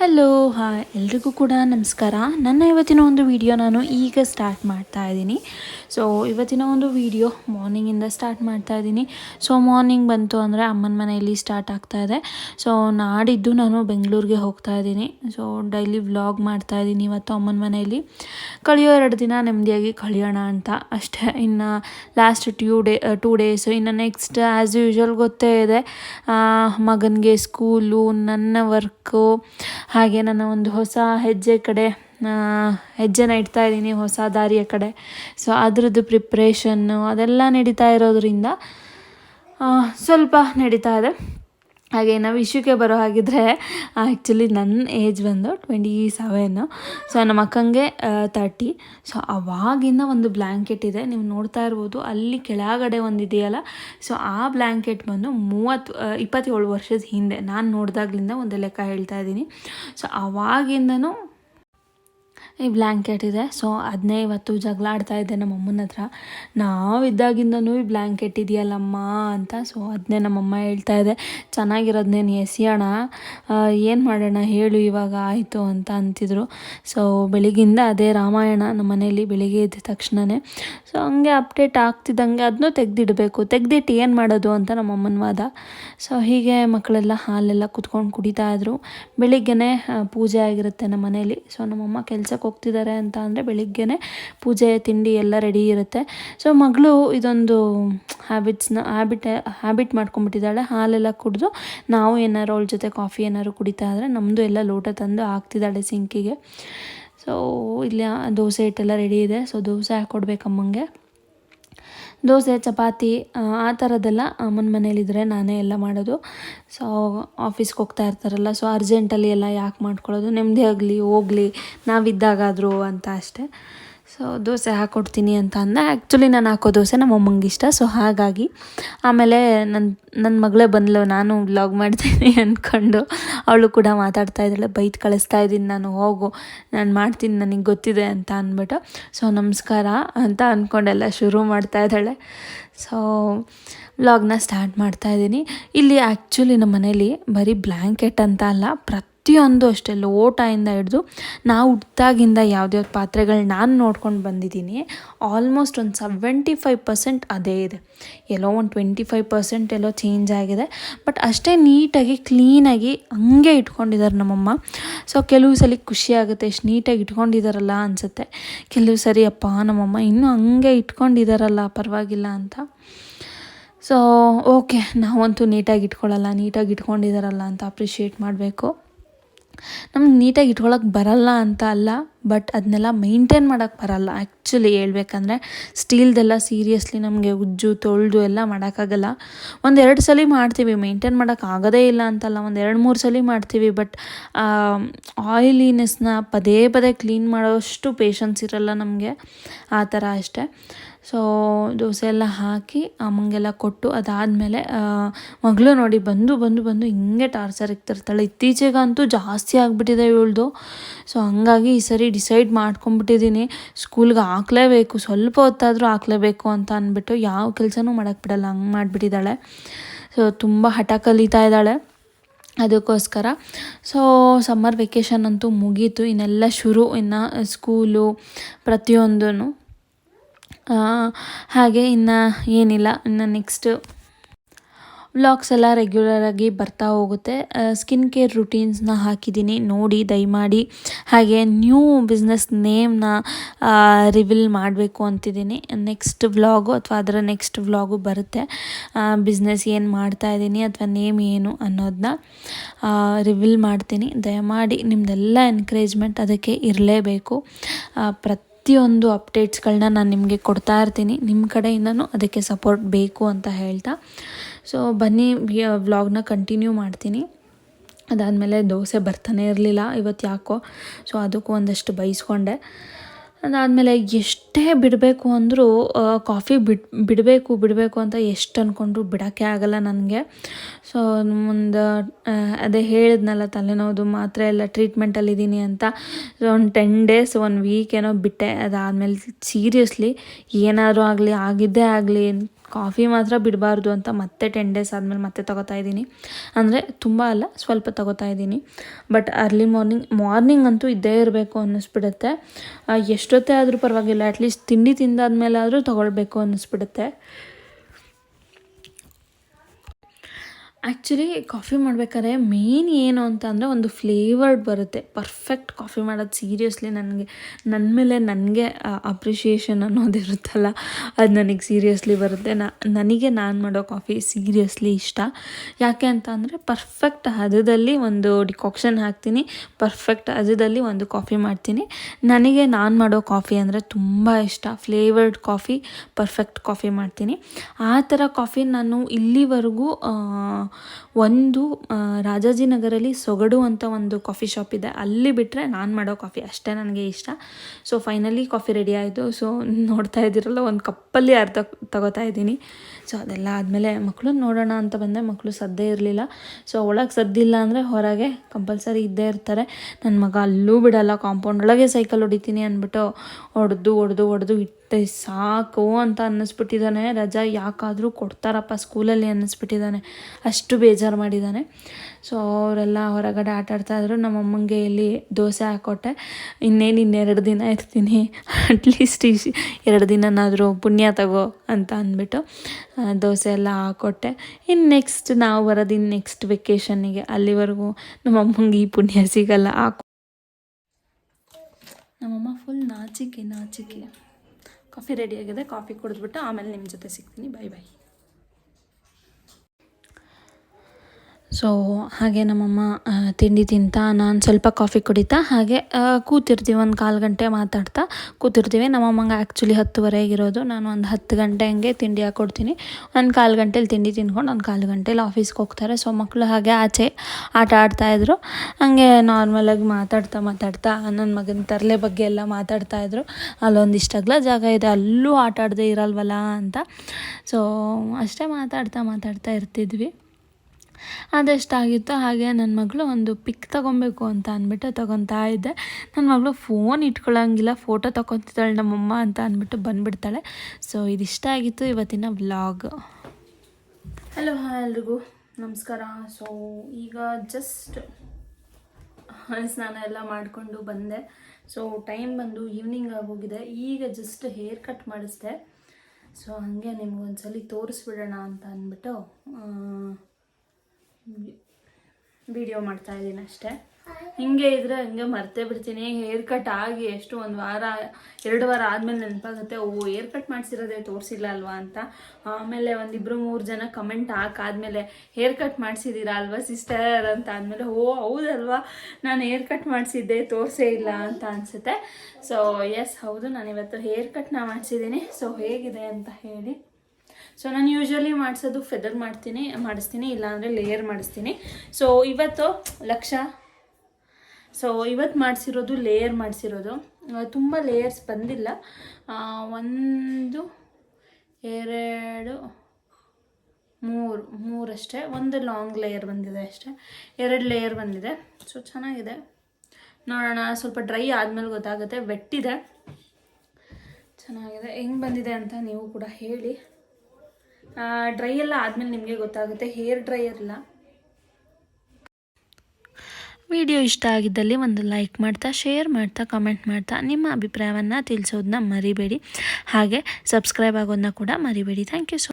Hello hi ಎಲ್ರಿಗೂ ಕೂಡ ನಮಸ್ಕಾರ. ನನ್ನ ಇವತ್ತಿನ ಒಂದು ವಿಡಿಯೋ ನಾನು ಈಗ ಸ್ಟಾರ್ಟ್ ಮಾಡ್ತಾ ಇದ್ದೀನಿ. ಸೊ ಇವತ್ತಿನ ಒಂದು ವಿಡಿಯೋ ಮಾರ್ನಿಂಗಿಂದ ಸ್ಟಾರ್ಟ್ ಮಾಡ್ತಾ ಇದ್ದೀನಿ. ಸೊ ಮಾರ್ನಿಂಗ್ ಬಂತು ಅಂದರೆ ಅಮ್ಮನ ಮನೆಯಲ್ಲಿ ಸ್ಟಾರ್ಟ್ ಆಗ್ತಾ ಇದೆ. ಸೊ ನಾಡಿದ್ದು ನಾನು ಬೆಂಗಳೂರಿಗೆ ಹೋಗ್ತಾ ಇದ್ದೀನಿ. ಸೊ ಡೈಲಿ ವ್ಲಾಗ್ ಮಾಡ್ತಾ ಇದ್ದೀನಿ ಇವತ್ತು ಅಮ್ಮನ ಮನೆಯಲ್ಲಿ. ಕಳೆಯೋ ಎರಡು ದಿನ ನೆಮ್ಮದಿಯಾಗಿ ಕಳೆಯೋಣ ಅಂತ. ಅಷ್ಟೇ, ಇನ್ನು last two day two days ಇನ್ನು ನೆಕ್ಸ್ಟ್ ಆ್ಯಸ್ ಯೂಶ್ವಲ್ ಗೊತ್ತೇ ಇದೆ. ಮಗನಿಗೆ ಸ್ಕೂಲು ನನ್ನ ವರ್ಕು ಹಾಗೆ ನನ್ನ ಒಂದು ಹೊಸ ಹೆಜ್ಜೆ ಕಡೆ ಹೆಜ್ಜೆನ ಇಡ್ತಾ ಇದ್ದೀನಿ, ಹೊಸ ದಾರಿಯ ಕಡೆ. ಸೊ ಅದರದ್ದು ಪ್ರಿಪ್ರೇಷನ್ನು ಅದೆಲ್ಲ ನಡೀತಾ ಇರೋದ್ರಿಂದ ಸ್ವಲ್ಪ ನಡೀತಾ ಇದೆ. ಹಾಗೆ ನಾವು ವಿಷಯಕ್ಕೆ ಬರೋ ಹಾಗಿದ್ರೆ ಆ್ಯಕ್ಚುಲಿ ನನ್ನ ಏಜ್ ಬಂದು ಟ್ವೆಂಟಿ ಸೆವೆನ್ನು ಸೊ ನಮ್ಮ ಅಕ್ಕಂಗೆ ತರ್ಟಿ ಸೊ ಅವಾಗಿಂದ ಒಂದು ಬ್ಲ್ಯಾಂಕೆಟ್ ಇದೆ. ನೀವು ನೋಡ್ತಾ ಇರ್ಬೋದು, ಅಲ್ಲಿ ಕೆಳಗಡೆ ಒಂದು ಇದೆಯಲ್ಲ? ಸೊ ಆ ಬ್ಲ್ಯಾಂಕೆಟ್ ಬಂದು ಮೂವತ್ತು ಇಪ್ಪತ್ತೇಳು ವರ್ಷದ ಹಿಂದೆ. ನಾನು ನೋಡಿದಾಗ್ಲಿಂದ ಒಂದು ಲೆಕ್ಕ ಹೇಳ್ತಾ ಇದ್ದೀನಿ. ಸೊ ಅವಾಗಿಂದನೂ ಈ ಬ್ಲ್ಯಾಂಕೆಟ್ ಇದೆ. ಸೊ ಅದನ್ನೇ ಇವತ್ತು ಜಗಳಾಡ್ತಾ ಇದ್ದೆ ನಮ್ಮ ಅಮ್ಮನ ಹತ್ರ. ನಾವಿದ್ದಾಗಿಂದನೂ ಈ ಬ್ಲ್ಯಾಂಕೆಟ್ ಇದೆಯಲ್ಲಮ್ಮ ಅಂತ. ಸೊ ಅದನ್ನೇ ನಮ್ಮಮ್ಮ ಹೇಳ್ತಾ ಇದೆ. ಚೆನ್ನಾಗಿರೋದನ್ನೇನು ಎಸೆಯೋಣ. ಏನು ಮಾಡೋಣ? ಹೇಳು ಇವಾಗ ಆಯಿತು ಅಂತ ಅಂತಿದ್ರು. ಸೊ ಬೆಳಿಗ್ಗಿಂದ ಅದೇ ರಾಮಾಯಣ ನಮ್ಮ ಮನೇಲಿ ಬೆಳಿಗ್ಗೆ ಎದ್ದ ತಕ್ಷಣವೇ ಸೊ ಹಂಗೆ ಅಪ್ಡೇಟ್ ಆಗ್ತಿದ್ದಂಗೆ ಅದನ್ನೂ ತೆಗೆದಿಡಬೇಕು. ತೆಗೆದಿಟ್ಟು ಏನು ಮಾಡೋದು ಅಂತ ನಮ್ಮಮ್ಮನ ವಾದ. ಸೊ ಹೀಗೆ ಮಕ್ಕಳೆಲ್ಲ ಹಾಲೆಲ್ಲ ಕುತ್ಕೊಂಡು ಕುಡಿತಾ ಇದ್ರು. ಬೆಳಿಗ್ಗೆನೇ ಪೂಜೆ ಆಗಿರುತ್ತೆ ನಮ್ಮ ಮನೇಲಿ. ಸೊ ನಮ್ಮಮ್ಮ ಕೆಲ್ಸಕ್ಕೆ ಹೋಗ್ತಿದ್ದಾರೆ ಅಂತ ಅಂದರೆ ಬೆಳಿಗ್ಗೆನೆ ಪೂಜೆ, ತಿಂಡಿ ಎಲ್ಲ ರೆಡಿ ಇರುತ್ತೆ. ಸೊ ಮಗಳು ಇದೊಂದು ಹ್ಯಾಬಿಟ್ಸ್ನ ಹ್ಯಾಬಿಟ್ ಹ್ಯಾಬಿಟ್ ಮಾಡ್ಕೊಂಡ್ಬಿಟ್ಟಿದ್ದಾಳೆ. ಹಾಲೆಲ್ಲ ಕುಡಿದು ನಾವು ಏನಾರು ಅವಳ ಜೊತೆ ಕಾಫಿ ಏನಾದ್ರು ಕುಡಿತಾ ಇದ್ರೆ ನಮ್ಮದು ಎಲ್ಲ ಲೋಟ ತಂದು ಹಾಕ್ತಿದ್ದಾಳೆ ಸಿಂಕಿಗೆ ಸೊ ಇಲ್ಲಿ ದೋಸೆ ಹಿಟ್ಟೆಲ್ಲ ರೆಡಿ ಇದೆ. ಸೊ ದೋಸೆ ಹಾಕ್ಕೊಡ್ಬೇಕು ಅಮ್ಮಂಗೆ ದೋಸೆ ಚಪಾತಿ ಆ, ಥರದ್ದೆಲ್ಲ ಅಮ್ಮನ ಮನೇಲಿದ್ದರೆ ನಾನೇ ಎಲ್ಲ ಮಾಡೋದು. ಸೊ ಆಫೀಸ್ಗೆ ಹೋಗ್ತಾ ಇರ್ತಾರಲ್ಲ ಸೊ ಅರ್ಜೆಂಟಲ್ಲಿ ಎಲ್ಲ ಯಾಕೆ ಮಾಡ್ಕೊಳ್ಳೋದು? ನೆಮ್ಮದಿ ಆಗಲಿ ಹೋಗಲಿ ನಾವಿದ್ದಾಗಾದರೂ ಅಂತ ಅಷ್ಟೇ. ಸೊ ದೋಸೆ ಹಾಕ್ಕೊಡ್ತೀನಿ ಅಂತ ಅಂದೆ. ಆ್ಯಕ್ಚುಲಿ ನಾನು ಹಾಕೋ ದೋಸೆ ನಮ್ಮ ಅಮ್ಮಂಗೆ ಇಷ್ಟ. ಸೊ ಹಾಗಾಗಿ ಆಮೇಲೆ ನನ್ನ ನನ್ನ ಮಗಳೇ ಬಂದಳು ನಾನು ವ್ಲಾಗ್ ಮಾಡ್ತೀನಿ ಅಂದ್ಕೊಂಡು ಅವಳು ಕೂಡ ಮಾತಾಡ್ತಾ ಇದ್ದಾಳೆ. ಬೈತ್ ಕಳಿಸ್ತಾ ಇದ್ದೀನಿ ನಾನು, ಹೋಗು. ನಾನು ಮಾಡ್ತೀನಿ, ನನಗೆ ಗೊತ್ತಿದೆ ಅಂತ ಅಂದ್ಬಿಟ್ಟು. ಸೊ ನಮಸ್ಕಾರ ಅಂತ ಅಂದ್ಕೊಂಡೆಲ್ಲ ಶುರು ಮಾಡ್ತಾ ಇದ್ದಾಳೆ. ಸೊ ವ್ಲಾಗ್ನ ಸ್ಟಾರ್ಟ್ ಮಾಡ್ತಾ ಇದ್ದೀನಿ. ಇಲ್ಲಿ ಆ್ಯಕ್ಚುಲಿ ನಮ್ಮ ಮನೇಲಿ ಬರೀ ಬ್ಲ್ಯಾಂಕೆಟ್ ಅಂತ ಅಲ್ಲ ಪ್ರತಿಯೊಂದು ಅಷ್ಟೇ ಲೋಟದಿಂದ ಹಿಡಿದು ನಾವು ಹುಟ್ಟಾಗಿಂದ ಯಾವ್ದ್ಯಾವ್ದು ಪಾತ್ರೆಗಳು ನಾನು ನೋಡ್ಕೊಂಡು ಬಂದಿದ್ದೀನಿ ಆಲ್ಮೋಸ್ಟ್ ಒಂದು ಸೆವೆಂಟಿ ಫೈವ್ ಪರ್ಸೆಂಟ್ ಅದೇ ಇದೆ. ಎಲ್ಲೋ ಒಂದು ಟ್ವೆಂಟಿ ಫೈವ್ ಪರ್ಸೆಂಟ್ ಎಲ್ಲೋ ಚೇಂಜ್ ಆಗಿದೆ. ಬಟ್ ಅಷ್ಟೇ ನೀಟಾಗಿ ಕ್ಲೀನಾಗಿ ಹಂಗೆ ಇಟ್ಕೊಂಡಿದ್ದಾರೆ ನಮ್ಮಮ್ಮ. ಸೊ ಕೆಲವು ಸಲ ಖುಷಿ ಆಗುತ್ತೆ ಎಷ್ಟು ನೀಟಾಗಿ ಇಟ್ಕೊಂಡಿದ್ದಾರಲ್ಲ ಅನಿಸುತ್ತೆ. ಕೆಲವು ಸರಿ, ಅಪ್ಪ, ನಮ್ಮಮ್ಮ ಇನ್ನೂ ಹಂಗೆ ಇಟ್ಕೊಂಡಿದ್ದಾರಲ್ಲ ಪರವಾಗಿಲ್ಲ ಅಂತ. ಸೊ ಓಕೆ ನಾವಂತೂ ನೀಟಾಗಿ ಇಟ್ಕೊಳ್ಳಲ್ಲ, ನೀಟಾಗಿ ಇಟ್ಕೊಂಡಿದ್ದಾರಲ್ಲ ಅಂತ ಅಪ್ರಿಷಿಯೇಟ್ ಮಾಡಬೇಕು. ನಮ್ಗೆ ನೀಟಾಗಿ ಇಟ್ಕೊಳಕ್ಕೆ ಬರಲ್ಲ ಅಂತ ಅಲ್ಲ ಬಟ್ ಅದನ್ನೆಲ್ಲ ಮೈಂಟೈನ್ ಮಾಡೋಕ್ಕೆ ಬರಲ್ಲ. ಆ್ಯಕ್ಚುಲಿ ಹೇಳ್ಬೇಕಂದ್ರೆ ಸ್ಟೀಲ್ದೆಲ್ಲ ಸೀರಿಯಸ್ಲಿ ನಮಗೆ ಉಜ್ಜು, ತೊಳೆದು ಎಲ್ಲ ಮಾಡೋಕ್ಕಾಗಲ್ಲ. ಒಂದು ಎರಡು ಸಲ ಮಾಡ್ತೀವಿ, ಮೇಂಟೈನ್ ಮಾಡೋಕ್ಕಾಗೋದೇ ಇಲ್ಲ ಅಂತಲ್ಲ ಒಂದು ಎರಡು ಮೂರು ಸಲ ಮಾಡ್ತೀವಿ, ಬಟ್ ಆಯಿಲಿನೆಸ್ನ ಪದೇ ಪದೇ ಕ್ಲೀನ್ ಮಾಡೋಷ್ಟು ಪೇಷನ್ಸ್ ಇರಲ್ಲ ನಮಗೆ, ಆ ಥರ ಅಷ್ಟೇ. ಸೊ, ದೋಸೆ ಎಲ್ಲ ಹಾಕಿ, ಅಮ್ಮಂಗೆಲ್ಲ ಕೊಟ್ಟು ಅದಾದಮೇಲೆ ಮಗಳು ನೋಡಿ ಬಂದು ಬಂದು ಬಂದು ಹಿಂಗೆ ಟಾರ್ಚರ್ ಇಕ್ತಿರ್ತಾಳೆ. ಇತ್ತೀಚೆಗಂತೂ ಜಾಸ್ತಿ ಆಗಿಬಿಟ್ಟಿದೆ ಇವಳ್ದು. ಸೊ, ಹಂಗಾಗಿ ಈ ಸರಿ ಡಿಸೈಡ್ ಮಾಡ್ಕೊಂಬಿಟ್ಟಿದ್ದೀನಿ ಸ್ಕೂಲ್ಗೆ ಹಾಕ್ಲೇಬೇಕು, ಸ್ವಲ್ಪ ಹೊತ್ತಾದರೂ ಹಾಕ್ಲೇಬೇಕು ಅಂತ ಅಂದ್ಬಿಟ್ಟು ಯಾವ ಕೆಲಸನೂ ಮಾಡೋಕ್ಕೆ ಬಿಡಲ್ಲ, ಹಂಗೆ ಮಾಡಿಬಿಟ್ಟಿದ್ದಾಳೆ. ಸೊ ತುಂಬ ಹಠ ಕಲಿತಾ ಇದ್ದಾಳೆ ಅದಕ್ಕೋಸ್ಕರ. ಸೊ ಸಮ್ಮರ್ ವೆಕೇಷನ್ ಅಂತೂ ಮುಗೀತು, ಇನ್ನೆಲ್ಲ ಶುರು, ಇನ್ನು ಸ್ಕೂಲು ಪ್ರತಿಯೊಂದೂ ಹಾಗೆ ಇನ್ನು ಏನಿಲ್ಲ, ಇನ್ನು ನೆಕ್ಸ್ಟ್ ವ್ಲಾಗ್ಸ್ ಎಲ್ಲ ರೆಗ್ಯುಲರಾಗಿ ಬರ್ತಾ ಹೋಗುತ್ತೆ. ಸ್ಕಿನ್ ಕೇರ್ ರುಟೀನ್ಸ್ನ ಹಾಕಿದ್ದೀನಿ. ನೋಡಿ, ದಯಮಾಡಿ. ಹಾಗೆ ನ್ಯೂ ಬಿಸ್ನೆಸ್ ನೇಮ್ನ ರಿವೀಲ್ ಮಾಡಬೇಕು ಅಂತಿದ್ದೀನಿ. ನೆಕ್ಸ್ಟ್ ವ್ಲಾಗು ಅಥವಾ ಅದರ ನೆಕ್ಸ್ಟ್ ವ್ಲಾಗು ಬರುತ್ತೆ. ಬಿಸ್ನೆಸ್ ಏನು ಮಾಡ್ತಾ ಇದ್ದೀನಿ ಅಥವಾ ನೇಮ್ ಏನು ಅನ್ನೋದನ್ನ ರಿವೀಲ್ ಮಾಡ್ತೀನಿ. ದಯಮಾಡಿ ನಿಮ್ಮದೆಲ್ಲ ಎನ್ಕರೇಜ್ಮೆಂಟ್ ಅದಕ್ಕೆ ಇರಲೇಬೇಕು. ಪ್ರತಿ ಪ್ರತಿಯೊಂದು ಅಪ್ಡೇಟ್ಸ್ಗಳನ್ನ ನಾನು ನಿಮಗೆ ಕೊಡ್ತಾ ಇರ್ತೀನಿ. ನಿಮ್ಮ ಕಡೆಯಿಂದನೂ ಅದಕ್ಕೆ ಸಪೋರ್ಟ್ ಬೇಕು ಅಂತ ಹೇಳ್ತಾ. ಸೊ ಬನ್ನಿ ವ್ಲಾಗ್ನ ಕಂಟಿನ್ಯೂ ಮಾಡ್ತೀನಿ. ಅದಾದಮೇಲೆ ದೋಸೆ ಬರ್ತಾನೆ ಇರಲಿಲ್ಲ, ಇವತ್ತು ಯಾಕೋ. ಸೊ ಅದಕ್ಕೂ ಒಂದಷ್ಟು ಬೈಸ್ಕೊಂಡೆ. ಅದಾದಮೇಲೆ ಎಷ್ಟು ಬಿಡಬೇಕು ಅಂದರೂ ಕಾಫಿ ಬಿಡ್, ಬಿಡಬೇಕು ಬಿಡಬೇಕು ಅಂತ ಎಷ್ಟು ಅಂದ್ಕೊಂಡ್ರು ಬಿಡೋಕ್ಕೆ ಆಗಲ್ಲ ನನಗೆ. ಸೊ ಮುಂದೆ ಅದೇ ಹೇಳಿದ್ನಲ್ಲ ತಲೆನೋದು ಮಾತ್ರ ಎಲ್ಲ ಟ್ರೀಟ್ಮೆಂಟಲ್ಲಿದ್ದೀನಿ ಅಂತ. ಒಂದು ಟೆನ್ ಡೇಸ್ ಒನ್ ವೀಕ್ ಏನೋ ಬಿಟ್ಟೆ. ಅದಾದಮೇಲೆ ಸೀರಿಯಸ್ಲಿ ಏನಾದರೂ ಆಗಲಿ, ಆಗಿದ್ದೇ ಆಗಲಿ ಕಾಫಿ ಮಾತ್ರ ಬಿಡಬಾರ್ದು ಅಂತ ಮತ್ತೆ ಟೆನ್ ಡೇಸ್ ಆದಮೇಲೆ ಮತ್ತೆ ತೊಗೋತಾ ಇದ್ದೀನಿ. ಅಂದರೆ ತುಂಬ ಅಲ್ಲ, ಸ್ವಲ್ಪ ತಗೋತಾ ಇದ್ದೀನಿ. ಬಟ್ ಅರ್ಲಿ ಮಾರ್ನಿಂಗ್ ಮಾರ್ನಿಂಗ್ ಅಂತೂ ಇದ್ದೇ ಇರಬೇಕು ಅನ್ನಿಸ್ಬಿಡುತ್ತೆ. ಎಷ್ಟೊತ್ತೇ ಆದರೂ ಪರವಾಗಿಲ್ಲ ಅಟ್ಲೀಸ್ಟ್ ತಿಂಡಿ ತಿಂದಾದ್ಮೇಲೆ ಆದರೂ ತೊಗೊಳ್ಬೇಕು ಅನ್ನಿಸ್ಬಿಡುತ್ತೆ. ಆ್ಯಕ್ಚುಲಿ ಕಾಫಿ ಮಾಡಬೇಕಾದ್ರೆ ಮೇನ್ ಏನು ಅಂತ ಅಂದರೆ ಒಂದು ಫ್ಲೇವರ್ಡ್ ಬರುತ್ತೆ. ಪರ್ಫೆಕ್ಟ್ ಕಾಫಿ ಮಾಡೋದು ಸೀರಿಯಸ್ಲಿ ನನಗೆ ನನ್ನ ಮೇಲೆ ನನಗೆ ಅಪ್ರಿಷಿಯೇಷನ್ ಅನ್ನೋದಿರುತ್ತಲ್ಲ ಅದು ನನಗೆ ಸೀರಿಯಸ್ಲಿ ಬರುತ್ತೆ. ನನಗೆ ನಾನು ಮಾಡೋ ಕಾಫಿ ಸೀರಿಯಸ್ಲಿ ಇಷ್ಟ. ಯಾಕೆ ಅಂತ ಅಂದರೆ ಪರ್ಫೆಕ್ಟ್ ಹದದಲ್ಲಿ ಒಂದು ಡಿಕಾಕ್ಷನ್ ಹಾಕ್ತೀನಿ ಪರ್ಫೆಕ್ಟ್ ಹದದಲ್ಲಿ ಒಂದು ಕಾಫಿ ಮಾಡ್ತೀನಿ. ನನಗೆ ನಾನು ಮಾಡೋ ಕಾಫಿ ಅಂದರೆ ತುಂಬ ಇಷ್ಟ. ಫ್ಲೇವರ್ಡ್ ಕಾಫಿ ಪರ್ಫೆಕ್ಟ್ ಕಾಫಿ ಮಾಡ್ತೀನಿ. ಆ ಥರ ಕಾಫಿ ನಾನು ಇಲ್ಲಿವರೆಗೂ ಒಂದು ರಾಜಾಜಿನಗರಲ್ಲಿ ಸೊಗಡು ಅಂತ ಒಂದು ಕಾಫಿ ಶಾಪ್ ಇದೆ. ಅಲ್ಲಿ ಬಿಟ್ಟರೆ ನಾನು ಮಾಡೋ ಕಾಫಿ ಅಷ್ಟೇ ನನಗೆ ಇಷ್ಟ. ಸೊ ಫೈನಲಿ ಕಾಫಿ ರೆಡಿ ಆಯಿತು. ಸೊ ನೋಡ್ತಾ ಇದ್ದೀರಲ್ಲ, ಒಂದು ಕಪ್ಪಲ್ಲಿ ಅರ್ಥ ತಗೋತಾ ಇದ್ದೀನಿ. ಸೊ ಅದೆಲ್ಲ ಆದಮೇಲೆ ಮಕ್ಕಳು ನೋಡೋಣ ಅಂತ ಬಂದೆ. ಮಕ್ಕಳು ಸದ್ದೇ ಇರಲಿಲ್ಲ. ಸೊ ಒಳಗೆ ಸದ್ದಿಲ್ಲ ಅಂದರೆ ಹೊರಗೆ ಕಂಪಲ್ಸರಿ ಇದ್ದೇ ಇರ್ತಾರೆ. ನನ್ನ ಮಗ ಅಲ್ಲೂ ಬಿಡಲ್ಲ. ಕಾಂಪೌಂಡ್ ಒಳಗೆ ಸೈಕಲ್ ಹೊಡಿತೀನಿ ಅಂದ್ಬಿಟ್ಟು ಹೊಡೆದು ಹೊಡೆದು ಹೊಡೆದು ಇಟ್ಟೆ ಸಾಕು ಅಂತ ಅನ್ನಿಸ್ಬಿಟ್ಟಿದ್ದಾನೆ. ರಜಾ ಯಾಕಾದರೂ ಕೊಡ್ತಾರಪ್ಪ ಸ್ಕೂಲಲ್ಲಿ ಅನ್ನಿಸ್ಬಿಟ್ಟಿದ್ದಾನೆ. ಅಷ್ಟು ಬೇಜಾರು ಮಾಡಿದ್ದಾನೆ. ಸೊ ಅವರೆಲ್ಲ ಹೊರಗಡೆ ಆಟ ಆಡ್ತಾಯಿದ್ರು ನಮ್ಮ ಅಮ್ಮಂಗೆ ಇಲ್ಲಿ ದೋಸೆ ಹಾಕ್ಕೊಟ್ಟೆ ಇನ್ನೇನು ಇನ್ನೆರಡು ದಿನ ಇರ್ತೀನಿ. ಅಟ್ಲೀಸ್ಟ್ ಈ ಎರಡು ದಿನನಾದರೂ ಪುಣ್ಯ ತಗೋ ಅಂತ ಅಂದ್ಬಿಟ್ಟು ದೋಸೆ ಎಲ್ಲ ಹಾಕ್ಕೊಟ್ಟೆ ಇನ್ನು ನೆಕ್ಸ್ಟ್ ನಾವು ಬರೋದು ಇನ್ನು ನೆಕ್ಸ್ಟ್ ವೆಕೇಷನ್ನಿಗೆ ಅಲ್ಲಿವರೆಗೂ ನಮ್ಮ ಅಮ್ಮಂಗೆ ಈ ಪುಣ್ಯ ಸಿಗಲ್ಲ. ಹಾಕು ನಮ್ಮಮ್ಮ ಫುಲ್ ನಾಚಿಕೆ ನಾಚಿಕೆ. ಕಾಫಿ ರೆಡಿ ಆಗಿದೆ. ಕಾಫಿ ಕುಡಿದ್ಬಿಟ್ಟು ಆಮೇಲೆ ನಿಮ್ಮ ಜೊತೆ ಸಿಗ್ತೀನಿ. ಬಾಯ್ ಬಾಯ್ ಸೊ ಹಾಗೆ ನಮ್ಮಮ್ಮ ತಿಂಡಿ ತಿಂತಾ, ನಾನು ಸ್ವಲ್ಪ ಕಾಫಿ ಕುಡಿತಾ, ಹಾಗೆ ಕೂತಿರ್ತೀವಿ, ಒಂದು ಕಾಲು ಗಂಟೆ ಮಾತಾಡ್ತಾ ಕೂತಿರ್ತೀವಿ. ನಮ್ಮಮ್ಮಂಗೆ ಆ್ಯಕ್ಚುಲಿ ಹತ್ತುವರೆಗಿರೋದು ನಾನು ಒಂದು ಹತ್ತು ಗಂಟೆ ಹಂಗೆ ತಿಂಡಿ ಹಾಕ್ಕೊಡ್ತೀನಿ ಒಂದು ಕಾಲು ಗಂಟೆಲಿ ತಿಂಡಿ ತಿನ್ಕೊಂಡು ಒಂದು ಕಾಲು ಗಂಟೆಲಿ ಆಫೀಸ್ಗೆ ಹೋಗ್ತಾರೆ. ಸೊ ಮಕ್ಕಳು ಹಾಗೆ ಆಚೆ ಆಟ ಆಡ್ತಾಯಿದ್ರು ಹಂಗೆ ನಾರ್ಮಲಾಗಿ ಮಾತಾಡ್ತಾ ಮಾತಾಡ್ತಾ ನನ್ನ ಮಗನ ತರಲೆ ಬಗ್ಗೆ ಎಲ್ಲ ಮಾತಾಡ್ತಾಯಿದ್ರು ಅಲ್ಲೊಂದಿಷ್ಟು ಅಗಲ ಜಾಗ ಇದೆ. ಅಲ್ಲೂ ಆಟ ಆಡದೆ ಇರಲ್ವಲ್ಲ ಅಂತ. ಸೊ ಅಷ್ಟೇ ಮಾತಾಡ್ತಾ ಮಾತಾಡ್ತಾ ಇರ್ತಿದ್ವಿ. ಅದೆಷ್ಟಾಗಿತ್ತು ಹಾಗೆ ನನ್ನ ಮಗಳು ಒಂದು ಪಿಕ್ ತೊಗೊಬೇಕು ಅಂತ ಅಂದ್ಬಿಟ್ಟು ತೊಗೊತಾ ಇದ್ದೆ. ನನ್ನ ಮಗಳು ಫೋನ್ ಇಟ್ಕೊಳ್ಳೋಂಗಿಲ್ಲ ಫೋಟೋ ತೊಗೊತಿದ್ದಾಳೆ ನಮ್ಮಮ್ಮ ಅಂತ ಅಂದ್ಬಿಟ್ಟು ಬಂದುಬಿಡ್ತಾಳೆ. ಸೊ ಇದಿಷ್ಟ ಆಗಿತ್ತು ಇವತ್ತಿನ ವ್ಲಾಗ್ ಹಲೋ ಹಾಯ್ ಎಲ್ರಿಗೂ. ನಮಸ್ಕಾರ. ಸೊ ಈಗ ಜಸ್ಟ್ ಸ್ನಾನ ಎಲ್ಲ ಮಾಡಿಕೊಂಡು ಬಂದೆ. ಸೊ ಟೈಮ್ ಬಂದು ಈವ್ನಿಂಗ್ ಆಗೋಗಿದೆ. ಈಗ ಜಸ್ಟ್ ಹೇರ್ ಕಟ್ ಮಾಡಿಸ್ದೆ. ಸೊ ಹಾಗೆ ನಿಮ್ಗೊಂದ್ಸಲಿ ತೋರಿಸ್ಬಿಡೋಣ ಅಂತ ಅಂದ್ಬಿಟ್ಟು ವಿಡಿಯೋ ಮಾಡ್ತಾ ಇದ್ದೀನಿ ಅಷ್ಟೇ. ಹಿಂಗೆ ಇದ್ರೆ ಹಿಂಗೆ ಮರ್ತೇ ಬಿಡ್ತೀನಿ. ಹೇರ್ ಕಟ್ ಆಗಿ ಎಷ್ಟು ಒಂದು ವಾರ, ಎರಡು ವಾರ ಆದಮೇಲೆ ನೆನಪಾಗುತ್ತೆ ಓ ಹೇರ್ ಕಟ್ ಮಾಡಿಸಿರೋದೇ ತೋರಿಸಿಲ್ಲ ಅಲ್ವಾ ಅಂತ. ಆಮೇಲೆ ಒಂದಿಬ್ಬರು ಮೂರು ಜನ ಕಮೆಂಟ್ ಹಾಕಾದ್ಮೇಲೆ ಹೇರ್ ಕಟ್ ಮಾಡಿಸಿದ್ದೀರಾ ಅಲ್ವಾ ಸಿಸ್ಟರ್ ಅಂತ ಆದಮೇಲೆ, ಓ, ಹೌದಲ್ವಾ? ನಾನು ಹೇರ್ ಕಟ್ ಮಾಡಿಸಿದ್ದೆ, ತೋರಿಸೇ ಇಲ್ಲ ಅಂತ ಅನಿಸುತ್ತೆ. ಸೊ ಎಸ್ ಹೌದು ನಾನು ಇವತ್ತು ಹೇರ್ ಕಟ್ನ ಮಾಡಿಸಿದ್ದೀನಿ. ಸೊ ಹೇಗಿದೆ ಅಂತ ಹೇಳಿ. ಸೊ ನಾನು ಯೂಶ್ವಲಿ ಮಾಡಿಸೋದು ಫೆದರ್ ಮಾಡ್ತೀನಿ, ಮಾಡಿಸ್ತೀನಿ, ಇಲ್ಲಾಂದರೆ ಲೇಯರ್ ಮಾಡಿಸ್ತೀನಿ. ಸೊ ಇವತ್ತು ಲಕ್ಷ. ಸೊ ಇವತ್ತು ಮಾಡಿಸಿರೋದು ಲೇಯರ್ ಮಾಡಿಸಿರೋದು. ತುಂಬ ಲೇಯರ್ಸ್ ಬಂದಿಲ್ಲ. ಒಂದು, ಎರಡು, ಮೂರು ಮೂರಷ್ಟೇ ಒಂದು ಲಾಂಗ್ ಲೇಯರ್ ಬಂದಿದೆ ಅಷ್ಟೇ. ಎರಡು ಲೇಯರ್ ಬಂದಿದೆ. ಸೊ ಚೆನ್ನಾಗಿದೆ. ನೋಡೋಣ, ಸ್ವಲ್ಪ ಡ್ರೈ ಆದಮೇಲೆ ಗೊತ್ತಾಗುತ್ತೆ. ವೆಟ್ಟಿದೆ ಚೆನ್ನಾಗಿದೆ. ಹೆಂಗೆ ಬಂದಿದೆ ಅಂತ ನೀವು ಕೂಡ ಹೇಳಿ. ಡ್ರೈ ಎಲ್ಲ ಆದಮೇಲೆ ನಿಮಗೆ ಗೊತ್ತಾಗುತ್ತೆ. ಹೇರ್ ಡ್ರೈಯರ್ ಎಲ್ಲ ವಿಡಿಯೋ ಇಷ್ಟ ಆಗಿದ್ದಲ್ಲಿ ಒಂದು ಲೈಕ್ ಮಾಡ್ತಾ ಶೇರ್ ಮಾಡ್ತಾ ಕಮೆಂಟ್ ಮಾಡ್ತಾ ನಿಮ್ಮ ಅಭಿಪ್ರಾಯವನ್ನು ತಿಳಿಸೋದನ್ನ ಮರಿಬೇಡಿ. ಹಾಗೆ ಸಬ್ಸ್ಕ್ರೈಬ್ ಆಗೋದನ್ನ ಕೂಡ ಮರಿಬೇಡಿ. Thank you so